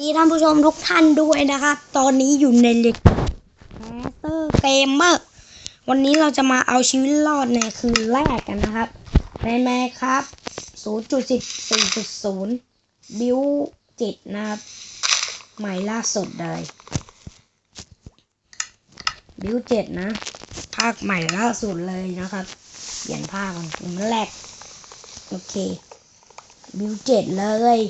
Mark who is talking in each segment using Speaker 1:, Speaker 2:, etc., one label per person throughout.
Speaker 1: ดีท่านผู้ชมทุกท่านด้วยนะครับ ตอนนี้อยู่ในเล็กแมสเตอร์เกมเมอร์วันนี้เราจะมาเอาชีวิตรอดในคืนแรกกันนะครับในแม่ครับ 0.14.0 บิวจิตนะครับ ใหม่ล่าสุดเลย บิวเจ็ดนะ ภาคใหม่ล่าสุดเลยนะครับ เปลี่ยนภาคมันเป็นแรก โอเค บิวเจ็ดเลย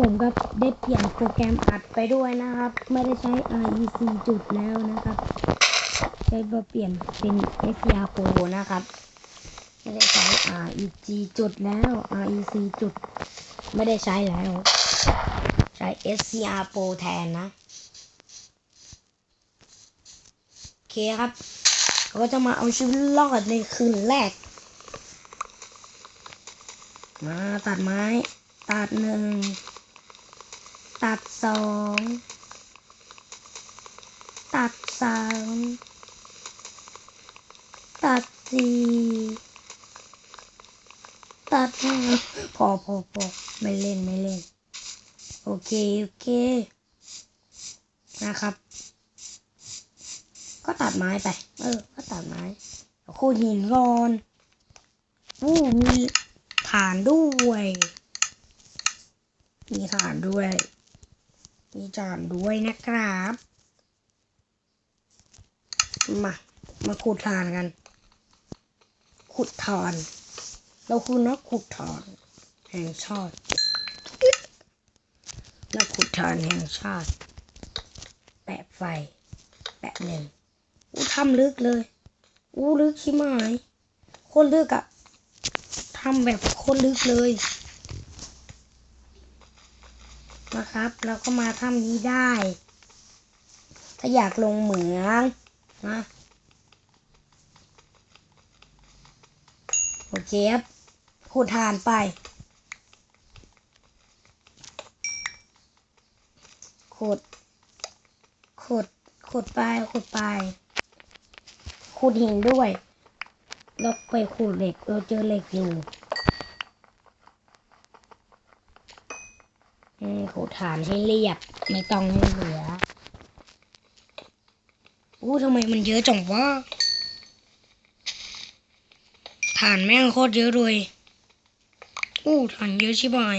Speaker 1: ผมก็ได้เปลี่ยนโปรแกรมอัดไปด้วยนะครับ ไม่ได้ใช้ REC จุดแล้วนะครับใช้มาเปลี่ยนเป็น SCR Pro นะครับ ไม่ได้ใช้ REG จุดแล้ว REC จุด ไม่ได้ใช้แล้ว ใช้ SCR Pro แทนนะโอเคครับเราก็จะมาเอาชีวิตรอดในคืนแรก มาตัดไม้ ตัดหนึ่ง ตัดสองตัดสามตัดสี่ตัดห้าพอพอพอไม่เล่นไม่เล่น โอเค โอเค นะครับ ก็ตัดไม้ไป เออ ก็ตัดไม้คู่หินก่อนอู้มีฐานด้วย มีฐานด้วย มีฐานด้วยนะครับ มา มาขุดฐานกัน ขุดฐานเราคือนักขุดฐานแห่งชาตินักขุดฐานแห่งชาติ แปะไฟ แปะหนึ่งอู้ทำลึกเลย อู้ลึกชิบหายโคตรลึกอะทำแบบโคตรลึกเลย นะครับ เราก็มาถ้ำนี้ได้ ถ้าอยากลงเหมืองนะโอเคครับขุดทานไป ขุด ขุด ขุดไป ขุดไป ขุดหินด้วย แล้วไปขุดเหล็ก เราเจอเหล็กอยู่ อืมขุดฐานให้เรียบ ไม่ต้องให้เหลืออู้ทำไมมันเยอะจังวะฐานแม่งโคตรเยอะเลยอู้ฐานเยอะชิบหาย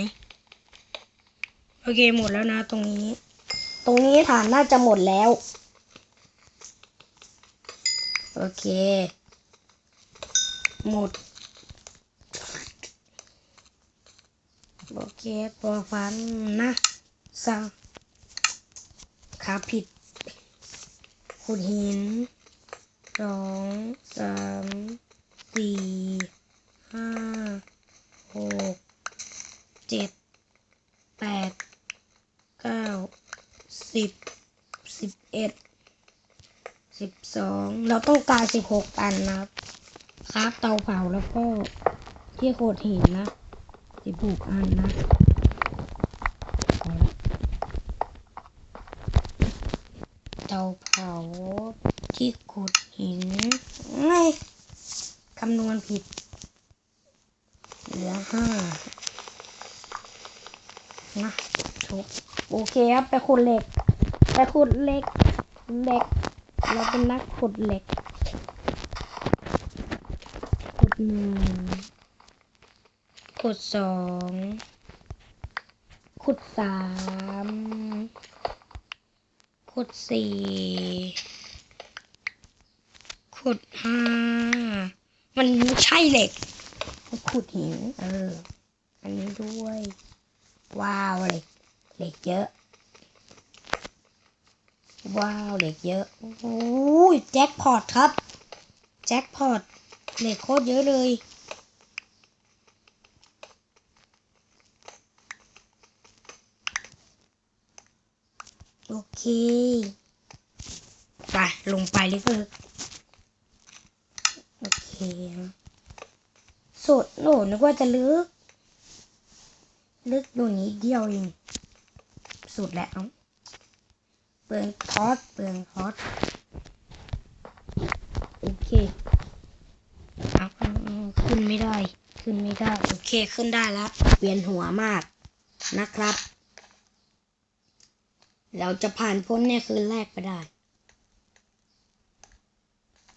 Speaker 1: โอเคหมดแล้วนะ ตรงนี้ ตรงนี้ฐานน่าจะหมดแล้ว โอเค หมด โอเคตัวฟันนะ สังขาผิดขุดหินสองสามสี่ห้าหกเจ็ดแปดเก้าสิบสิบเอ็ดสิบสองเราต้องการสิบหกอันนะครับครับเตาเผาแล้วก็ที่โขดหินนะสิบหกอันนะเอาละ เตาเผาที่ขุดหินไม่คำนวณผิด เหลือห้านะถูกโอเคครับไปขุดเหล็ก ไปขุดเหล็กเหล็ก เราเป็นนักขุดเหล็ก ขุดหนึ่งขุดสองขุดสาม ขุดสี่ขุดห้ามันใช่เหล็กขุดหิน เออ อันนี้ด้วย ว้าวเหล็กเหล็กเยอะ ว้าวเหล็กเยอะ โอ้ยแจ็คพอตครับ แจ็คพอตเหล็กโคตรเยอะเลย เคไปลงไปลึกๆโอเคสุดโหนึกว่าจะลึก ลึกดูนี้เดียวเองสุดแล้วเปลืองทอสเปลืองทอสโอเคอาเอาเอาขึ้นไม่ได้ ขึ้นไม่ได้ โอเคขึ้นได้แล้ว เวียนหัวมากนะครับ เราจะผ่านพ้นในคืนแรกไปได้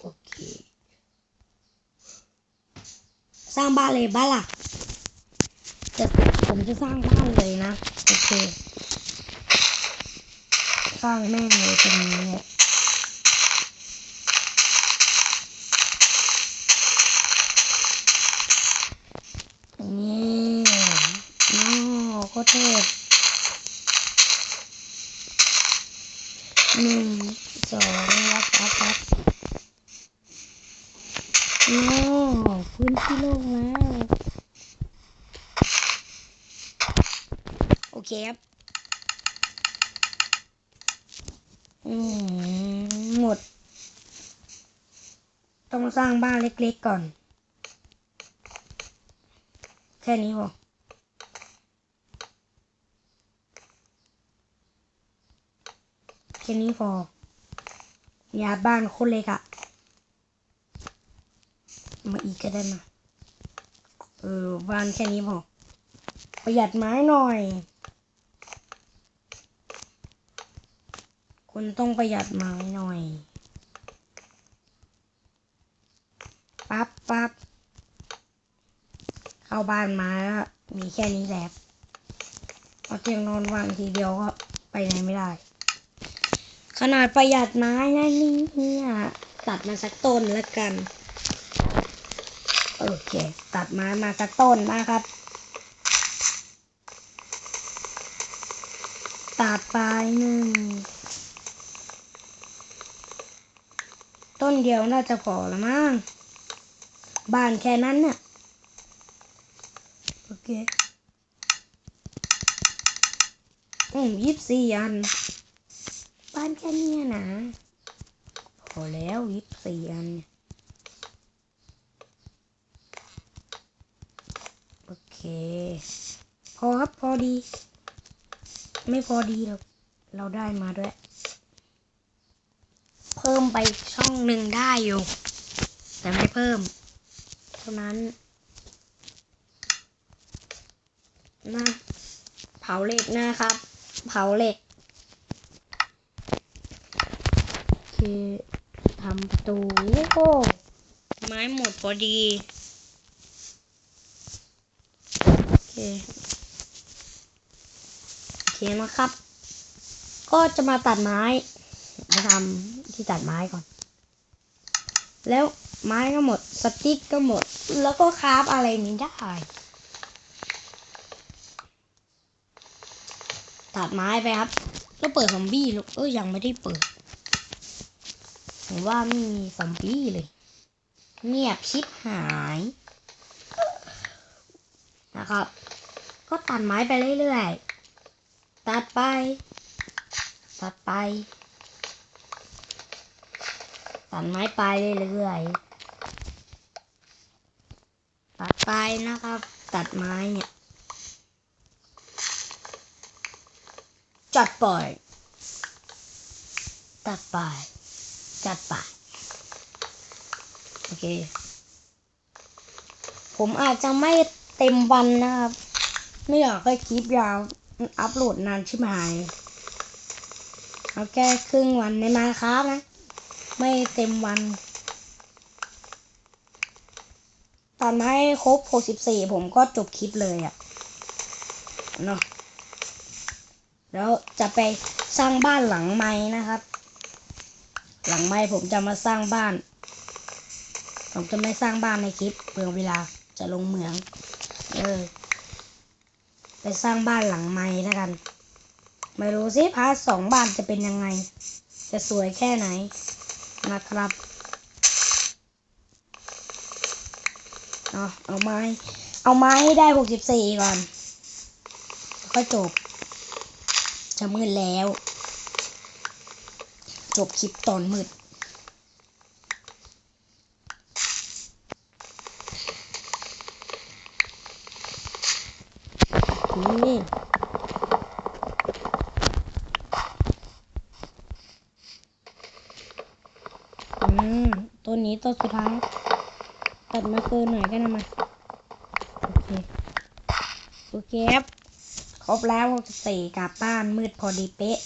Speaker 1: โอเค สร้างบ้านเลยบ้านล่ะจะผมจะสร้างบ้านเลยนะ โอเค สร้างแม่งเลยตรงนี้เนี่ยน้อโคตรเทพหนึ่งสองวัดวัดวัดน้อพื้นที่โล่งแล้ว โอ เคครับหมด ต้องสร้างบ้านเล็กๆก่อน แค่นี้พอแค่นี้พออย่าบ้านโคนเล็กอะมาอีกก็ได้มา เออบ้านแค่นี้พอประหยัดไม้หน่อย คุณต้องประหยัดไม้หน่อย ปั๊บปั๊บเข้าบ้านมาแล้วมีแค่นี้แหละเอาเตียงนอนวางทีเดียวก็ไปไหนไม่ได้ ขนาดประหยัดไม้นะนี่เนี่ยตัดมาสักต้นแล้วกัน โอเค ตัดไม้มาสักต้นนะครับ ตัดไปหนึ่ง ต้นเดียวน่าจะพอละมั้งบ้านแค่นั้นน่ะโอเคอืมยี่สิบสี่อัน บ้านแค่เนี้ยนะพอแล้วยี่สิบสี่อันโอเค พอครับพอดี ไม่พอดีหรอกเราได้มาด้วย พิ่มไปช่องหนึ่งได้อยู่ แต่ไม่เพิ่ม เท่านั้นนะเผาเหล็กนะครับ เผาเหล็กโอทำประตูโอ้ไม้หมดพอดีโอเคโอเคนะครับ ก็จะมาตัดไม้มาทำ ที่ตัดไม้ก่อน แล้วไม้ก็หมด สติ๊กก็หมด แล้วก็คราฟอะไรนี้ได้ ตัดไม้ไปครับ แล้วเปิดซอมบี้ลูก เออยังไม่ได้เปิด ผมว่าไม่มีซอมบี้เลย เงียบชิบหาย นะครับ ก็ตัดไม้ไปเรื่อยๆ ตัดไป ตัดไป ตัดไม้ไปเรื่อยๆตัดไปนะครับ ตัดไม้เนี่ยจัดปล่อยตัดไปจัดไปโอเค ผมอาจจะไม่เต็มวันนะครับ ไม่อยากให้คลิปยาวอัพโหลดนานชิบหาย เอาแค่ครึ่งวันในมาครับนะ ไม่เต็มวัน ตอนให้ครบ 64 ผมก็จบคลิปเลยอะ่ะเนาะแล้วจะไปสร้างบ้านหลังไม้นะครับ หลังไม้ผมจะมาสร้างบ้าน ผมจะไม่สร้างบ้านในคลิปเปลืองเวลาจะลงเหมือง เออ ไปสร้างบ้านหลังไม้แล้วกัน ไม่รู้สิพาร์ทสองบ้านจะเป็นยังไง จะสวยแค่ไหน นะครับเอาเอาไม้ เอาไม้ให้ได้หกสิบสี่ก่อนก็จบ จะมืดแล้ว จบคลิปตอนมืด อืมตัวนี้ตัวสุดท้าย ตัดมาเกินหน่อยก็นะมา โอเค โอเคครับ ครบแล้วหกสี่กลับบ้านมืดพอดีเป๊ะ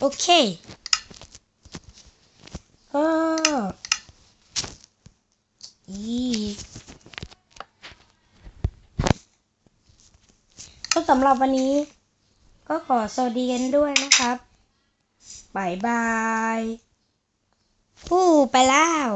Speaker 1: โอเค สำหรับวันนี้ ก็ขอสวัสดีกันด้วยนะครับบายบายฮู้ไปแล้ว